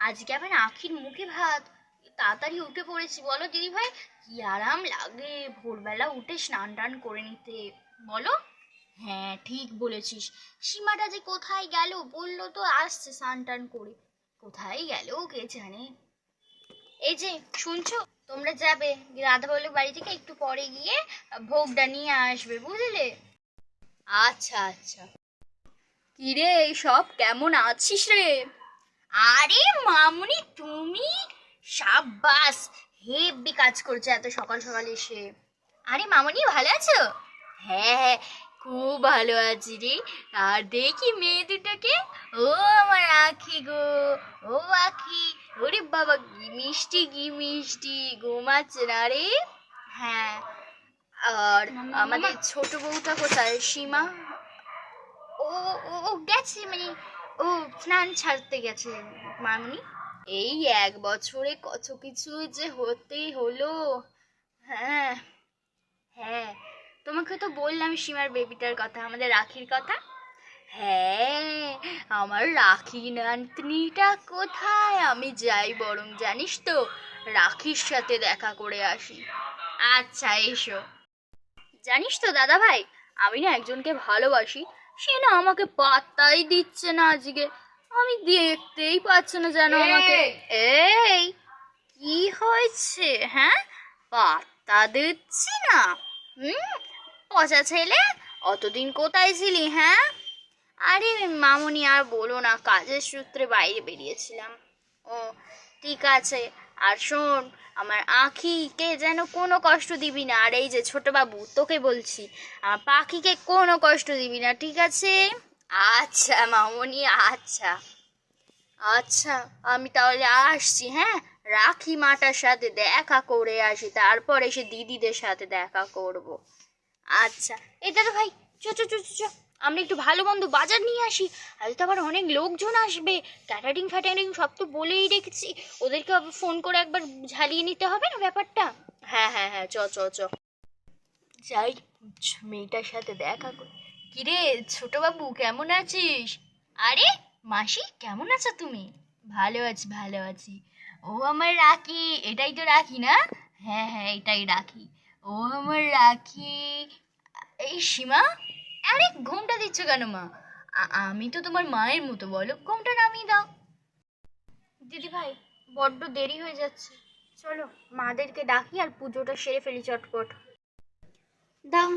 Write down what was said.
আজকে আবার আখির মুখে ভাত। তাড়াতাড়ি উঠে পড়েছি, বলো দিদি ভাই কি আরাম লাগে ভোরবেলা উঠে স্নান টান করে নিতে। বলো? হ্যাঁ ঠিক বলেছিস। সীমাটা যে কোথায় গেল বলল তো আসছে স্নান টান করে। কোথায় গেল কে জানে? এই যে, শুনছো? তোমরা যাবে। রাধা বলে বাড়ি থেকে একটু পরে গিয়ে ভোগটা নিয়ে আসবে, বুঝলে? আচ্ছা আচ্ছা। কিরে সব কেমন আছিস রে? আরে মামুনি তুমি সাব্বাস হেব্বি কাজ করছে এত সকাল সকাল এসে। আরে মামুনি ভালো আছো? হ্যাঁ হ্যাঁ খুব ভালো আছি রে। আর দেখি মেয়ে দুটোকে। ও আমার আখি গো ও আখি। ওরে বাবা কি মিষ্টি কি মিষ্টি ঘুমাচ্ছে না রে। হ্যাঁ আর আমাদের ছোট বউটা কোথায়? সীমা? ও ও ও গেছে মানে ও স্নান ছাড়তে গেছে মামনি। এই এক বছরে কত কিছু যে হতে হলো। হ্যাঁ হ্যাঁ তোমাকে তো বললাম সীমার বেবিটার কথা আমাদের রাখির কথা। হ্যাঁ আমার রাখি নাতনিটা কোথায়? আমি যাই বরং জানিস তো রাখির সাথে দেখা করে আসি। আচ্ছা এসো। জানিস তো দাদা ভাই আমি না একজনকে ভালোবাসি সে না আমাকে পাত্তাই দিচ্ছে না আজকে। আমি দেখতেই পাচ্ছি না যেন আমাকে। এই কি হয়েছে হ্যাঁ? পাত্তা দিচ্ছি না? হুম? পচা ছেলে অতদিন কোথায় ছিলি হ্যাঁ? আরে মামনি আর বলো না কাজের সূত্রে বাইরে বেরিয়েছিলাম। ও, ঠিক আছে। আর শোন, আমার আঁখিকে যেন কোনো কষ্ট দিবি না। আর এই যে ছোট বাবু, তোকে বলছি, আমার পাখিকে কোনো কষ্ট দিবি না, ঠিক আছে? আচ্ছা মামনি আচ্ছা। আচ্ছা আমি তাহলে আসছি হ্যাঁ? রাখি মাটার সাথে দেখা করে আসি, তারপর এসে দিদিদের সাথে দেখা করব। আচ্ছা এটা তো ভাই চ চ চ চ, আমরা একটু ভালো মন্দ বাজার নিয়ে আসি। আজ তো আবার অনেক লোকজন আসবে। ক্যাটারিং ফ্যাটারিং সব তো বলেই রেখেছি। ওদেরকে ফোন করে একবার ঝালিয়ে নিতে হবে না ব্যাপারটা? হ্যাঁ হ্যাঁ হ্যাঁ চ চ চ। যাই মেয়েটার সাথে দেখা করি। কিরে ছোট বাবু কেমন আছিস? আরে মাসি কেমন আছো তুমি? ভালো আছি ভালো আছি। ও আমার রাখি। এটাই তো রাখি না? হ্যাঁ হ্যাঁ এটাই রাখি। ও আমার রাখি। এই সীমা আরে ঘুমটা দিচ্ছ কেন মা? আমি তো তোমার মায়ের মতো বলো। ঘুমটা নামিয়ে দাও। দিদি ভাই বড্ড দেরি হয়ে যাচ্ছে। চলো মাদেরকে ডাকি আর পুজোটা সেরে ফেলি চটপট। দাও।